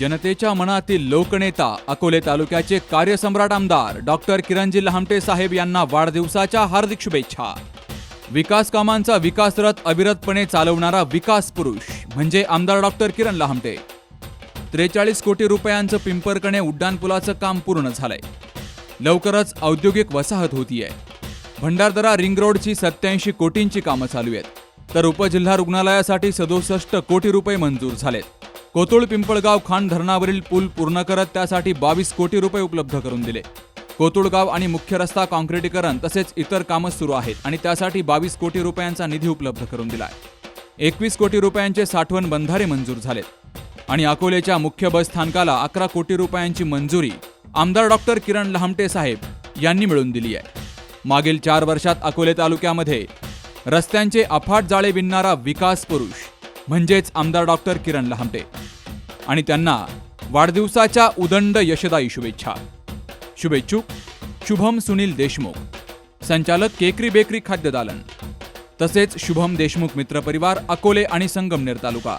जनतेच्या मनातील लोकनेता अकोले तालुक्याचे कार्यसम्राट आमदार डॉक्टर किरणजी लहामटे साहेब यांना वाढदिवसाच्या हार्दिक शुभेच्छा. विकास कामांचा विकास रथ अविरतपणे चालवणारा विकास पुरुष म्हणजे आमदार डॉक्टर किरण लहामटे. त्रेचाळीस कोटी रुपयांचं पिंपरकणे उड्डाणपुलाचं काम पूर्ण झालंय. लवकरच औद्योगिक वसाहत होतीये. भंडारदरा रिंग रोडची सत्याऐंशी कोटींची कामं चालू आहेत. तर उपजिल्हा रुग्णालयासाठी सदुसष्ट कोटी रुपये मंजूर झालेत. कोतुळ पिंपळगाव खान धरणावरील पूल पूर्ण करत त्यासाठी बावीस कोटी रुपये उपलब्ध करून दिले. कोतुळगाव आणि मुख्य रस्ता काँक्रिटीकरण तसेच इतर कामं सुरू आहेत आणि त्यासाठी बावीस कोटी रुपयांचा निधी उपलब्ध करून दिलाय. एकवीस कोटी रुपयांचे साठवण बंधारे मंजूर झालेत. आणि अकोलेच्या मुख्य बस स्थानकाला अकरा कोटी रुपयांची मंजुरी आमदार डॉक्टर किरण लहामटे साहेब यांनी मिळवून दिली आहे. मागील चार वर्षात अकोले तालुक्यामध्ये रस्त्यांचे अफाट जाळे विणणारा विकास पुरुष म्हणजेच आमदार डॉक्टर किरण लहामटे. आणि त्यांना वाढदिवसाच्या उदंड यशदायी शुभेच्छा. शुभेच्छुक शुभम सुनील देशमुख. संचालक केकरी बेकरी खाद्यदालन. तसेच शुभम देशमुख मित्रपरिवार अकोले आणि संगमनेर तालुका.